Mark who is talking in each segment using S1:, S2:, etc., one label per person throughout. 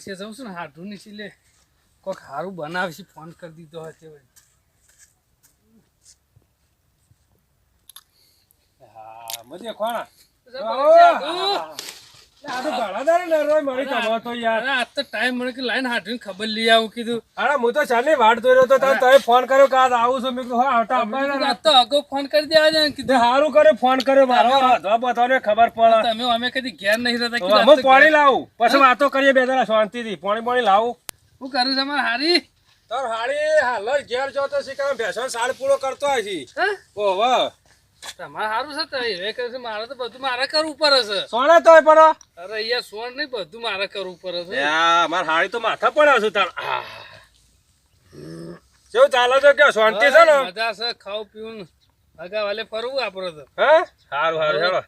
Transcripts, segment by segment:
S1: વર્ષે જઉં છું ને હાડું ની સિલે. કોઈક સારું બનાવશે ફોન કરી દીધો હશે.
S2: હા મજે ખોણા ફોન કર્યો આવું છું?
S1: ફોન કરી દેવા કીધું.
S2: સારું કર્યો ફોન કર્યો મારો બધાને ખબર પડે.
S1: તમે અમે કદી ઘેર નહીં રહેતા
S2: હું પાણી લાવું. પછી વાતો કરીએ બે જણા શાંતિથી. પાણી પાણી લાવું.
S1: હું કરું છું અમારે હારી?
S2: તાર હાડી હાલ ઘેર જો તો શીખા ભેસો સાડ પૂરો કરતો હોય છે? ઓહો
S1: તમારે સારું છે તો કરે છે મારે તો બધું મારે કરવું પડે છે.
S2: સોને તોય પડો?
S1: અરે અહીંયા સોન નહીં બધું મારે કરવું પડે છે.
S2: માર હાડી તો માથા પડે છે તાર. કેવું ચાલે છે કે શાંતિ છે ને?
S1: મજા છે ખાવું પીવું. અગા વાલે ફરવું આપડે તો.
S2: હા? સારું સારું હેડો.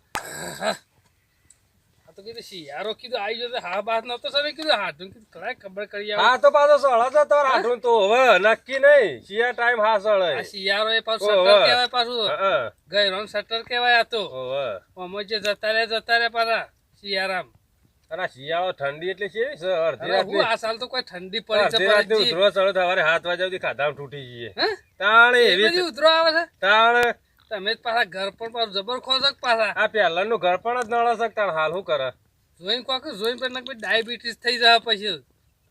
S1: આ તો કીધું શિયાળો કીધું આવી જતો હા બાત નતો સર કીધું હાથું કીધું કડાય ખબર કરી આવું.
S2: હા તો પાછો સળો તો તાર હાથું તો હવે નક્કી નહીં. શિયા ટાઈમ હા સળે.
S1: શિયારો એ પાછું. સટર કહેવાય પાછું. ગયરોન સટર કહેવાય આ તો.
S2: ઓહો
S1: અમે જે જતા રે જતા રે પાછા શિયારામ
S2: અરે શિયાળો ઠંડી એટલે કેવી છે? અડધી
S1: હું આ સાલ તો કોઈ ઠંડી પડી છે
S2: અડધી રાતની
S1: પડી
S2: સળો સવારે હાથ વાગ્યા સુધી ખાધામ તૂટી જઈએ.
S1: હે?
S2: એવી
S1: ઉધરો આવે છે?
S2: તાણ
S1: તમે જ પાછા ઘર પણ પાછું જબર ખોશક પાછા?
S2: આ પહેલાનું ઘર પણ જ નળ શકતા હાલ શું કરે?
S1: જોઈને કોક જોઈને પછી ડાયાબિટીસ થઈ જાય પછી.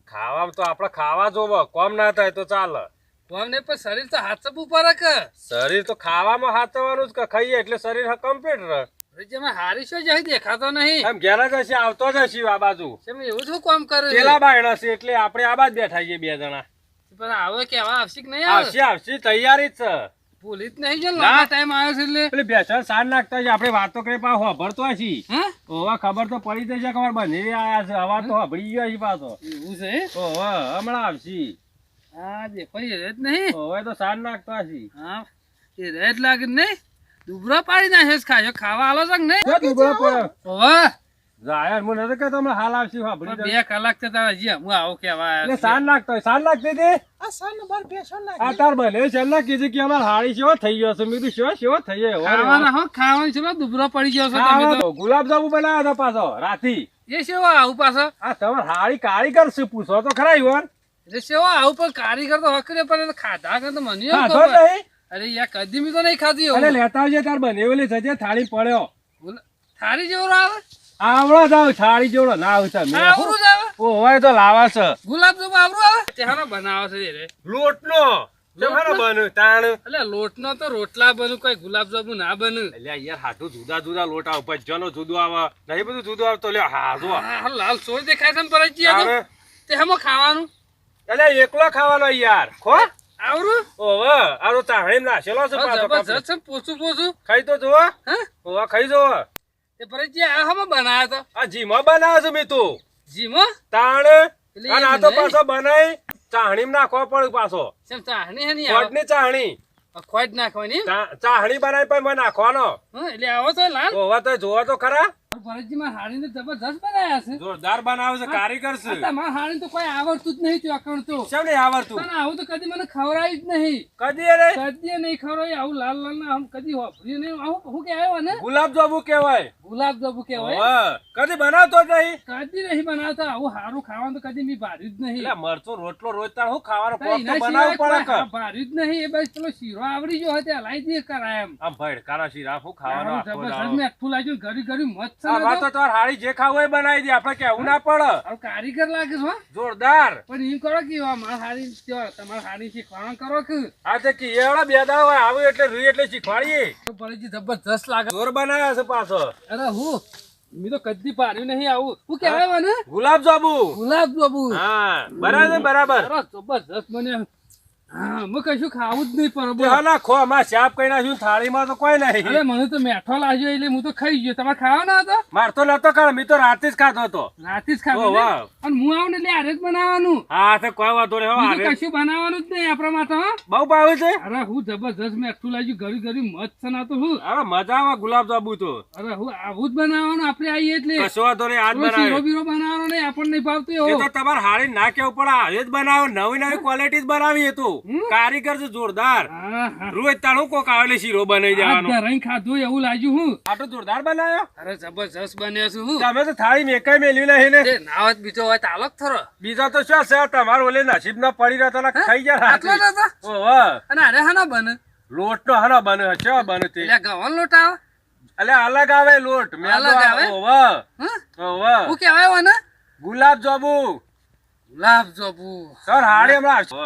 S2: ખાવામાં તો આપડે ખાવા જોવો કોમ ના થાય તો ચાલે.
S1: પણ શરીર તો હાથ સબ ઉપર કે
S2: શરીર તો ખાવામાં હાથવાનું જ કે ખાઈએ એટલે શરીર કમ્પ્લીટ રહે.
S1: જેમાં હારી શું દેખાતો નહીં.
S2: આમ ઘેર જ હશે આવતો જ હશે આ બાજુ.
S1: એવું શું કોમ કર્યું છે?
S2: પેલા બાયણ હશે એટલે આપણે આ બાજ બેઠા છીએ બે જણા.
S1: પણ આવે કેવા આવશે કે નહીં આવે?
S2: આવશે આવશે તૈયારી જ છે.
S1: જ નહીં જો
S2: ના.
S1: ટાઈમ આવ્યો છે એટલે.
S2: એટલે બેસણ સાર નાખતા છે, આપણે વાતો કરી પાછો હભરતો હશી.
S1: હા?
S2: ઓવા ખબર તો પડી જશે ખબર બંને આયા છે હવા તો હભળી ગયો છે પાછો.
S1: એવું છે?
S2: ઓવા હમણાં આવશી.
S1: હા જે કોઈ રેત નહીં.
S2: ઓવે તો સાર નાખતા હશી.
S1: હા એ રેત લાગે નહીં. દુબળો પાડી નાખે છે ખાજો ખાવા આલો છે નહીં?
S2: જો દુબળો પડ્યો.
S1: ઓવે.
S2: જાહેર હાલ આવશે
S1: બે કલાક તો તારે હજી હું આવો કેવા
S2: એટલે
S1: આવ્યા
S2: સાર હોય. સાર નાખતી હતી? આ તાર બને છે કીધું કે અમાર હાડી શેવો થઈ ગયો છે મેં શેવો શેવો થઈ ગયો
S1: ખાવાના હો ખાવાનું છે દુબળો પડી ગયો છો તમે તો.
S2: ગુલાબ જાંબુ બનાવ્યો હતો પાછો રાતી.
S1: એ સેવો આવું પાછો.
S2: આ તમાર હાડી કારીગર છે પૂછો તો ખરા ઈવન.
S1: એટલે સેવો આવું પણ કારીગર તો હકરે પણ ખાધા કર તો મને
S2: ખાધો નહીં.
S1: અરે યાર કદી મેં તો નહીં ખાધી એવું.
S2: લેતા આવજે તાર બનેવેલી જજે થાળી પડ્યો.
S1: થાળી જેવો આવે
S2: આવડો જાવ સાડી જોડો. ના આવશે
S1: આવરું જાવ ઓ
S2: હોય તો લાવા છે.
S1: ગુલાબ જાંબુ આવરું આવે? તેનો બનાવે છે રે.
S2: લોટનો. જમાનો બન્યું તાણ.
S1: એટલે લોટનો તો રોટલા બન્યું કોઈ ગુલાબ જાંબુ ના બન્યું
S2: એટલે યાર હાથું જુદા જુદા લોટ આવે ભજ્જનો જુદું આવે નહીં બધું જુદું આવે તો લે
S1: હાજો લાલ સોળ દેખાય છે ને પરજી આ તો. તે હમો ખાવાનું?
S2: એટલે એકલો ખાવાનો યાર ખો?
S1: આવરું
S2: ઓવે આરો તો ના નાખેલો છે પાછો
S1: જબરજસ્ત પોચું પોચું
S2: ખાઈ તો જો
S1: હા?
S2: ઓવા ખાઈ જુઓ.
S1: તે પરજી આ હમો બનાવ્યો તો
S2: આ જીમાં બનાવે છે મી
S1: જીમો?
S2: તાણ? અને આ તો પાછો બનાય. ચાહણી નાખવા પડે પાછો.
S1: ચાહણી હે નહીં
S2: ખોટની ચાહણી.
S1: ખોટ નાખવાની
S2: ચાહણી બનાવી મને નાખવાનો.
S1: હા એટલે આવો તો લાલ.
S2: ઓવે તો જોવો તો ખરા.
S1: ભરતજી માં હાડીને જબરદસ્ત બનાવ્યા છે.
S2: જોરદાર બનાવે છે કારીગર છે.
S1: તમારા હાડીને તો કોઈ આવડતું જ નહીં ચોકણ તો
S2: કેમ નહીં આવડતું?
S1: પણ આવું તો કદી મને ખવડાવી જ નહીં.
S2: કદી અરે
S1: કદી નહીં ખવડાવી આવું લાલ લાલ ના આમ કદી વાપર્યું નહીં. આવું હું કે ને
S2: ગુલાબ જાંબુ કહેવાય.
S1: ગુલાબ જાંબુ
S2: કેવાય કદી બનાવતો જ નહીં?
S1: કદી નહીં બનાવતા. આવું સારું ખાવાનું તો કદી મેં ભાર્યું જ નહીં.
S2: એટલે મરચું રોટલો રોજ તાણ હું ખાવાનો બનાવવું પડે કે?
S1: ભાર્યું જ નહીં. એ બસ પેલો શીરો આવડી ગયો હોય તે હલાઈ દે કરાય એમ.
S2: આમ ભઈડ કારા શીરા હું ખાવાનો
S1: જબરજસ્ત. મેઠું લાગ્યું ઘડી ઘડી મત છે તો.
S2: તાર જે ખાવું હોય એ બનાવી દે આપણે કેવું ના પડે.
S1: આ કારીગર લાગે છે
S2: જોરદાર.
S1: પણ એમ કરો કે મારા હારી તમારા હારી શીખવાનું કરો કે?
S2: આ તે કિયાળા બે દાડા હોય આવે એટલે રૂઈ એટલે શીખવાડીએ.
S1: ભરતજી જબરજસ્ત લાગે.
S2: જોર બનાવ્યા છે પાછો.
S1: અરે હું? મેં તો કદી પાડ્યું નહીં આવું. હું કહેવાય મને?
S2: ગુલાબ જાંબુ.
S1: ગુલાબ જાંબુ.
S2: હા બરાબર બરાબર.
S1: જબરજસ્ત મને હા હું કશું ખાવું જ નહીં પણ
S2: શાપ કઈ નાખ્યું થાળીમાં તો કોઈ નહીં.
S1: અરે મને તો મેઠો લાગ્યો એટલે હું તો ખાઈ ગયો. તમારે ખાવાનો હતો?
S2: માર તો નતો કાળ મેં તો રાતે જ ખાધો હતો.
S1: રાતે જ
S2: ઓ,
S1: ખાધું
S2: વાહ.
S1: ને. અને હું આવું એટલે આરે જ બનાવવાનું.
S2: હા તે કોઈ વાંધો નહીં હો,
S1: કશું બનાવવાનું જ નહીં આપણા માટે હો.
S2: બહુ ભાવે છે?
S1: અરે હું જબરજસ્ત મેઠું લાગ્યું ઘડી ગરી મસ્ત છે ના તો હું
S2: અરે મજા આવે તો.
S1: અરે હું આવું જ બનાવવાનું આપણે આવીએ એટલે.
S2: કશો વાંધો નહીં આજ
S1: કોઈ શીરો બીરો બનાવવાનો નહીં આપણને ભાવતું
S2: એ તો તમારે હારી ના કેવું પડે હારે જ બનાવો નવી નવી ક્વોલિટી જ બનાવી એ તો કારીગર છે જોરદાર. રોજ તાણું કોક આવેલી શીરો બનાવી
S1: આ
S2: દેવાનો.
S1: ખાધું એવું લાગ્યું હું.
S2: આટલો જોરદાર બનાવ્યો
S1: અરે જબરજસ્ત બન્યો છું હું.
S2: તમે તો થાળી મેકાઈ મેલ્યું નહીં ને
S1: નાવત ના બીજો હોય તો આલોક થરો
S2: બીજો તો શું છે તમારે ઓલે નસીબ ના પડી રહ્યો તને ખાઈ ગયા
S1: આટલો તો
S2: ઓહો.
S1: અને અરે હાના બને.
S2: લોટ નો હનો બને છે બને તે?
S1: એટલે ગવાનો લોટ આવે?
S2: એટલે અલગ આવે લોટ. મેં
S1: અલગ આવે?
S2: ઓહો. ઓહો.
S1: હું કેવાય મને
S2: ગુલાબ જાંબુ.
S1: ગુલાબ જાંબુ.
S2: સર હાડી હમણાં આવશે.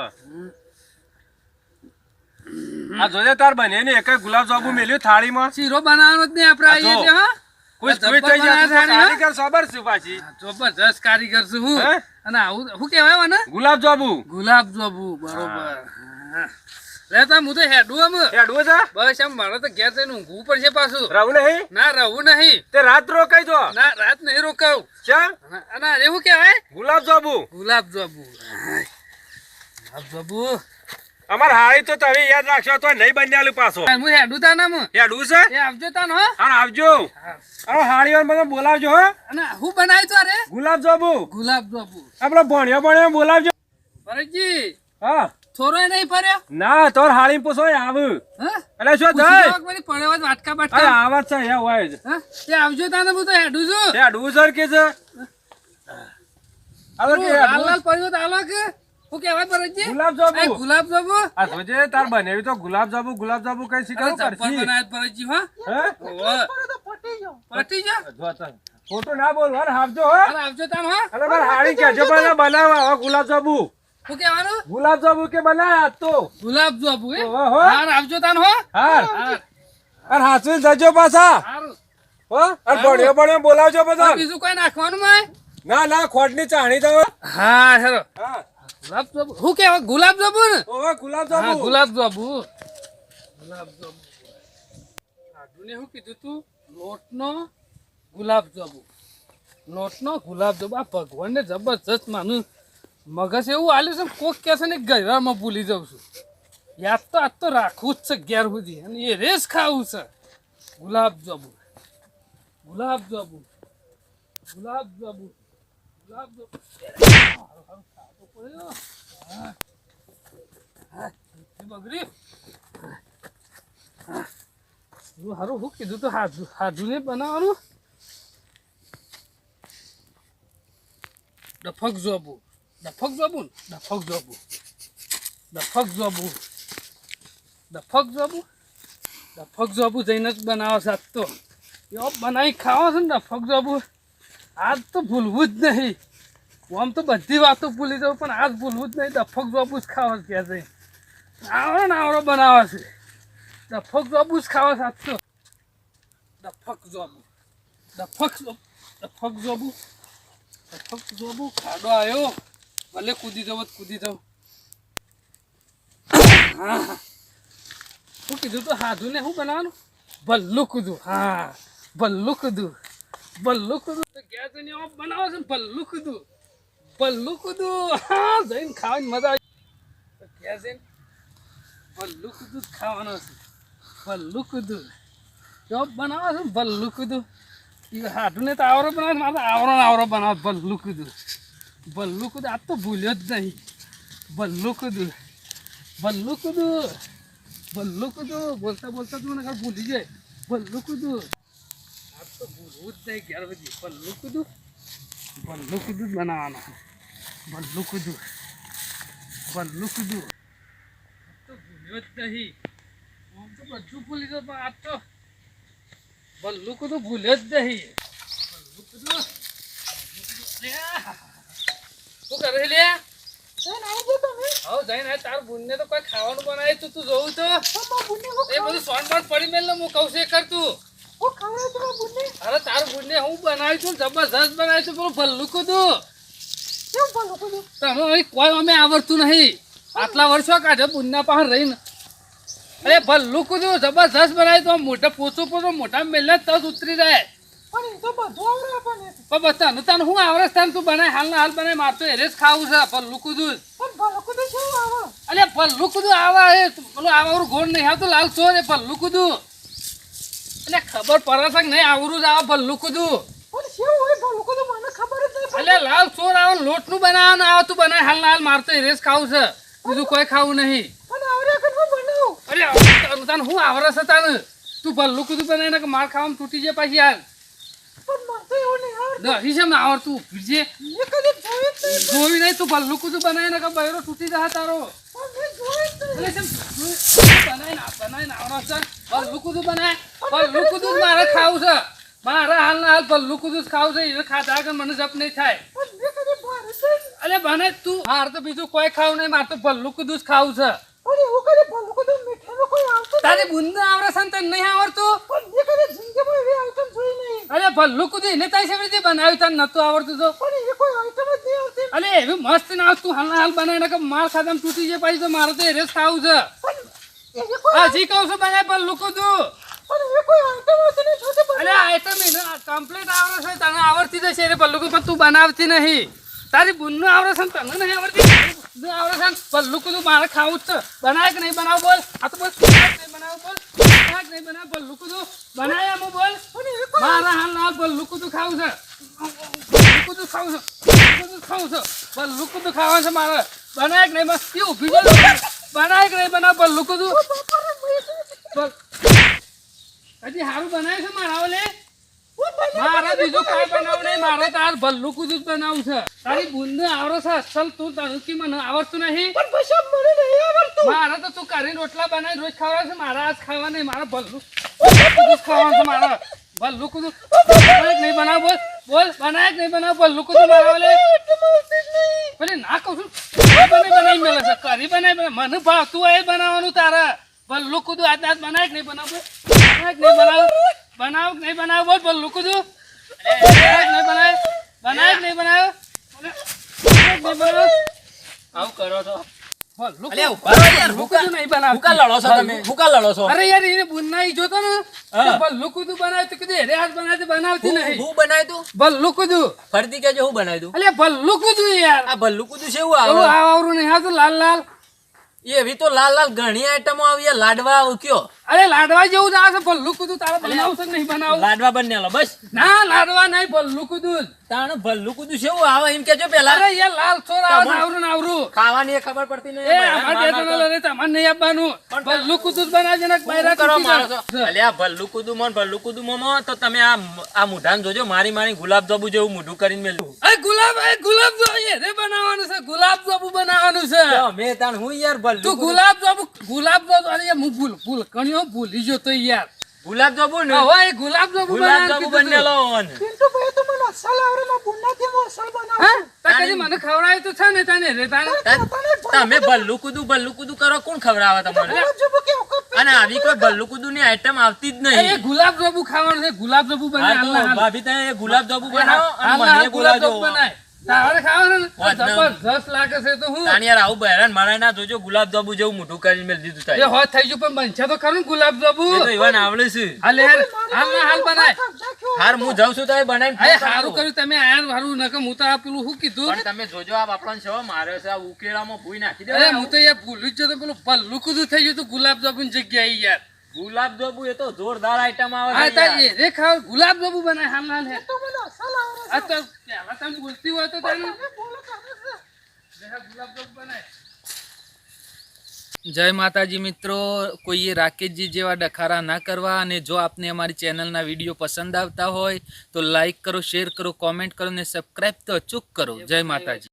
S2: આ જોજે તાર બને ને એક ગુલાબ જાંબુ મેલ્યું થાળીમાં.
S1: શીરો બનાવવાનો જ નહીં આપણે. આવીએ છીએ હા?
S2: કોઈ
S1: જબ્બર
S2: થઈ જાય કારીગર સબર છે પાછી.
S1: જબરજસ્ત કારીગર છું હું. અને આવું શું કહેવાય મને?
S2: ગુલાબ જાંબુ
S1: ગુલાબ જાંબુ બરોબર. હા. લે તા હું તો હેડું આમ.
S2: હેડું છે
S1: બસ આમ મારે તો ઘેર જઈને ઊંઘવું પડશે પાછું.
S2: રહું નહીં?
S1: ના રહું નહીં.
S2: તે રાત રોકાઈ જો.
S1: ના રાત નહીં રોકાવ.
S2: ચમ?
S1: અને- અને અરે શું કહેવાય?
S2: ગુલાબ જાંબુ
S1: ગુલાબ જાંબુ ગુલાબ જાંબુ
S2: અમાર હાળી તો તમે યાદ રાખશો તો નહીં બન્યાલું પાછો.
S1: હું હેડું તા નામ
S2: હેડું છે?
S1: એ આવજો તા હો.
S2: હા આવજો. અરે હાળીઓ મને બોલાવજો હો.
S1: અને હું બનાવી તો અરે
S2: ગુલાબ જાંબુ.
S1: ગુલાબ જાંબુ.
S2: આપણો ભણ્યો ભણ્યો બોલાવજો.
S1: ભરતજી
S2: હા.
S1: થોડો નહીં ફર્યો?
S2: ના તોર હાળી પૂછો આવ.
S1: હા?
S2: એટલે શું થાય?
S1: તો વાટકા
S2: અરે
S1: બાટકા
S2: આવાજ છે એ હોય છે
S1: હા? એ આવજો તાને હું તો હેડું છું.
S2: હેડું સર કે છે? હવે કે
S1: પડ્યો તો આલો કે. શું કહેવાય ભરતજી?
S2: ગુલાબ
S1: એ
S2: જાંબુ
S1: ગુલાબ જાંબુ?
S2: આ જોજે તાર બનેવી તો ગુલાબજાબુ ગુલાબજાબુ ગુલાબ કઈ શીખવું પડશે
S1: બનાવ્યો ભરતજી હા.
S2: પટી
S1: જો પટી જો
S2: તો. ખોટું ના બોલ વાર આપજો હો.
S1: અરે આવજો તમ હો.
S2: અરે મારે હાડી કેજો પણ બનાવા હવે ગુલાબ
S1: હું કહેવાનું?
S2: ગુલાબજાંબુ કે બના તો?
S1: ગુલાબજાબુ
S2: હે? હો.
S1: હાર આવજો તાન હો.
S2: હાર અર હાચવીને જજો પાછા. હો અરે ભણ્યો ભણ્યો બોલાવજો બધા.
S1: બીજું કોઈ નાખવાનું માં
S2: ના ના ખોટની ચાણી તો
S1: હા હેરો
S2: હા.
S1: ગુલાબ જાંબુ? શું કહેવાય? ગુલાબ જાંબુ ને?
S2: ઓવે ગુલાબ
S1: હા ગુલાબ જાંબુ. ગુલાબ જાંબુ. સાધુને શું કીધું તું? લોટનો ગુલાબ જાંબુ. લોટનો ગુલાબ જાંબુ. આ ભગવાનને જબરજસ્ત માનું. મગજ એવું આલ્યું છે કોક કહે છે ને ગયરામાં ભૂલી જાઉં છું. યાદ તો આજ તો રાખવું જ છે ઘેર સુધી. અને એ રેસ ખાવું છે. ગુલાબ જાંબુ. ગુલાબ જાંબુ. ગુલાબ જાંબુ. ગુલાબ જાંબુ. કીધું તો હાજુ હાજુને બનાવવાનું ડફક જોબુ ડફક જોબુ ને ડફક જોબુ ડફક જોબુ ડફક જોબુ ડફક જોબુ જઈને જ બનાવો આજ તો એવો બનાવી ખાવો છે ને તો ભૂલવું જ નહીં આમ તો બધી વાતો ભૂલી જાઉં, પણ આજ ભૂલવું જ નહીં. દફક જોબુસ ખાવા છે ક્યાં જઈ આવડો ને આવડો બનાવે છે. દફક જોબુસ ખાવા છે તો. ડફક જોબુ દફક દફક જોબુ દફક જોબુ ખાડો આવ્યો ભલે કૂદી જવો કૂદી જવું હા. શું કીધું તો? હાધું ને શું બનાવવાનું? ભલ્લું કૂદું. હા, ભલ્લું કૂદું. ભલ્લું કૂદું. ગેસ બનાવો છે ભલ્લું કૂદું. ભલ્લું કૂદું હા જઈને ખાવાની મજા આવી તો છે પલ્લુ ભલ્લું ખાવાનો છે પલ્લુ કૂદું જો બનાવો છો ભલ્લું કૂદું હાથું ને તો આવરો બનાવે મારે આવરો આવરો બનાવો ભલ્લું કૂદું ભલ્લું કૂદું આ તો ભૂલ્યો જ નહીં ભલ્લું કૂદું ભલ્લું કૂદું ભલ્લું કૂદું બોલતા બોલતા તું મને કાંઈ ભૂલી જાય ભલ્લું કૂદું આ તો ભૂલવું જ નહીં ઘેર બધી ભલ્લું કૂદું ભલ્લું કૂદું જ બનાવવાનું ભલ્લું કૂદું ભલ્લું કૂદું આ તો ભૂલ્યો જ નહીં. આમ તો બધું ભૂલી ગયો પણ આ તો ભલ્લું કૂદું ભૂલ્યો જ નહીં. ભલ્લું કૂદું શું કરે લે હવે જઈને આ તાર બુનને તો કોઈ ખાવાનું બનાવે તું તું જોઉં તો. એ બધું સોન બોન પડી મેલ હું કહું છું કર તું. અરે તાર બુનને હું બનાવી છું જબરજસ્ત બનાવી છું પેલું ભલ્લું કૂદું તમે કોઈ અમે આવડતું નહીં. આટલા વર્ષો કાઢે બુનના પાસે રહીને. અરે ભલ્લું કૂદું જબરજસ્ત બનાવી તો મોટા પોચું પોચું મોટા મેલે તસ ઉતરી જાય. પણ તને તને હું આવડે તને તું બનાય હાલ હાલ બનાય મારતો એરે જ ખાવું છે ભલ્લું કૂદું. જ. અરે ભલ્લું કૂદું આવા એ પેલું આવરું ગોળ નહીં આવતું લાલ ચોર એ ભલ્લું કૂદું. એટલે ખબર પડે છે કે નહીં આવરું જ આવે ભલ્લું કૂદું. અલે લાલ ચોર આવો લોટનું બનાવવાનું આવો તું બનાય હાલ ના હાલ મારતો રેસ ખાવું છે. બીજું કોઈ ખાવું નહીં. અરે તને તને હું આવરે છે તને તું ભલ્લું કીધું બનાય ને કે માર ખાવામાં તૂટી જાય પાછી હાલ. છે ને આવડતું. જે જોઈ નહીં? તું ભલ્લું કીધું બનાય ને કે બૈરો તૂટી જાય તારો. અલે કેમ બનાય ના આવડે છે ભલ્લું કીધું બનાય. ભલ્લું કીધું મારે ખાવું છે. મારે હાલના હાલ ભલ્લું જ ખાવું છે એને ખાધા આગળ મને જપ નહીં થાય. અરે બને તું મારે તો બીજું કોઈ ખાવું નહીં મારે તો ભલ્લું જ ખાવું છે. તારી બુંદ આવડે છે તને નહીં આવડતું? અરે ભલ્લું કીધું એને તારી સેવી રીતે બનાવ્યું તને નતું આવડતું તો? અરે એવી મસ્ત ના તું હાલના હાલ બનાવીને કે માર ખાધામાં તૂટી જાય પછી તો મારે તો એરે જ ખાવું છે. હજી કહું છું બનાય ભલ્લું કીધું અરે આઈટમ કમ્પ્લીટ આવડે છે, તને આવડતી જશે રે ભલ્લું કીધું પણ તું બનાવતી નહીં. તારી બુનનું આવડે છે તને નહીં આવડતી? બુનનું આવડે છે ને ભલ્લું કીધું મારે ખાવું જ બનાય કે નહીં બનાવ બોલ. આ તો બોલ નહીં બનાવ બોલ. બનાય કે નહીં બનાવ ભલ્લું તું બનાય એમ બોલ. મારા હાલ ના ભલ્લું કીધું ખાવું છે. ભલ્લું કીધું ખાવું છે. ભલ્લું કીધું ખાવું છે. ભલ્લું કીધું ખાવાનું છે મારે. બનાય કે નહીં બસ એ ઊભી જો બનાય કે નહીં બનાવ કીધું બોલ હજી સારું બનાવ્યું છે મારા ઓલે? મારે બીજું કાંઈ બનાવું નહીં મારે તાર ભલ્લું કુદું બનાવું છે. તારી બુંદ આવડો છે અસલ તું તને કે મને આવડતું નહીં. મારે તો તું કરીને રોટલા બનાવી રોજ ખાવા છે મારા આજ ખાવા નહીં મારે ભલ્લું કુદું ખાવાનું છે મારે ભલ્લું કુદું. નહીં બનાવ બોલ બોલ બનાય નહીં બનાવ ભલ્લું કુદું મારા ઓલે. ભલે ના કહું છું બનાવી મેલે છે કરી બનાવી. મને ભાવતું એ બનાવવાનું તારા. ભલ્લું કુદું આજ આજ બનાય નહીં બનાવ. બનાવ. બનાવ નહીં બનાવ. બોલ ભલ્લું કુદું બનાય નહીં બનાવ. બનાય નહીં બનાવ. નહીં બનાવ.
S3: આવું કરો છો. છો છો.
S1: તો બનાવે. બનાવે
S3: છે એવું
S1: એવું નહીં હા લાલ લાલ.
S3: એવી તો લાલ લાલ ઘણી આઈટમો આવી લાડવા આવું કયો?
S1: અરે લાડવા જેવું જ આવે છે ભલ્લું કુદું તારે બનાવશે કે નહીં બનાવું
S3: લાડવા બનેલો બસ.
S1: ના લાડવા નહીં ભલ્લું કુદું.
S3: તાણ ભલ્લું કુદું છે આવે એમ કેજો પેલા.
S1: અરે યાર લાલ ચોર આવે નાવરું નાવરું.
S3: ખાવાની ખબર પડતી નહીં
S1: એ અમાર બે જણા લડે તમારે નહીં આપવાનું. ભલ્લું કુદું બનાવજે ને બૈરા
S3: કરો મારો
S1: જાય.
S3: આ ભલ્લું કુદું મોન ભલ્લું કુદું મોમો તો તમે આ આ મુઢાન જોજો મારી મારી ગુલાબ જાંબુ જેવું મોઢું કરીને મેલું.
S1: એ ગુલાબ એ ગુલાબ જોઈએ એ રે બનાવવાનું છે ગુલાબ જાંબુ બનાવવાનું છે.
S3: મેં તાણ હું યાર ભલ્લું
S1: તું ગુલાબ જાંબુ ગુલાબ જાંબુ અરે હું ભૂલ ભૂલ કણ્યો ભૂલી ગયો તો યાર.
S3: ગુલાબ જાંબુ ને
S1: હવે જાંબુ ગુલાબ જાંબુ
S3: ગુલાબ
S1: બનાવવાનું
S3: માં
S1: કીધું તું.
S3: બનેલો અસલ
S1: હા? તા કદી મને ખવડાય તો છે ને તને? રે
S3: તા- તમે ભલ્લુ કુદું ભલ્લુ કુદું કરો કોણ ખવડાવે તમને? અને આવી કોઈ ભલ્લુ કુદુ ની આઈટમ આવતી જ
S1: એ
S3: નહીં.
S1: ગુલાબ જાંબુ ખાવાનું છે ગુલાબ જાંબુ
S3: હા
S1: બનાય
S3: તો. ભાભી તમે ગુલાબ જાંબુ બનાવો અને મને
S1: ગુલાબ જાંબુ બનાય. તારે ખાવાનું ને?
S3: વાત ના.
S1: જબરજસ્ત લાગે છે તો હું.
S3: તાણ યાર આવું બહેરાન મારા ના જોજો ગુલાબ જાંબુ જેવું મોઢું કરીને મેલ દીધું
S1: એ હોત થઈ ગયું પણ બનશે તો ખરું ગુલાબ જાંબુ
S3: એ તો ઈવાન આવડે છે.
S1: હાલ યાર હાલ ના હાલ બનાય.
S3: હાર હું જાઉં છું તમે બનાવીને
S1: અરે સારું કર્યું તમે આયા હારું નકર હું તો આ પેલું શું કીધું?
S3: પણ તમે જોજો આ બાપડાને છો મારે છે આ ઉકેલામાં ભૂઈ નાખી
S1: અરે
S3: દે
S1: હું તો યાર ભૂલી જ જતો પેલું ભલ્લું કુદું થઈ ગયું હતું ગુલાબ જાંબુ જગ્યાએ યાર.
S3: ગુલાબ જાંબુ એ તો જોરદાર આઈટમ આવે
S1: હા
S3: છે
S1: એ રે ખાવ ગુલાબ જાંબુ બનાય હાલ હાલ હે આ તો પહેલા તમે બોલતી હોય તો તને ગુલાબ જાંબુ બનાય
S4: જય માતાજી મિત્રો કોઈએ રાકેશજી જેવા ડખારા ના કરવા અને જો આપને અમારી ચેનલના વીડિયો પસંદ આવતા હોય તો લાઈક કરો શેર કરો કોમેન્ટ કરો અને સબસ્ક્રાઈબ તો અચૂક કરો. જય માતાજી.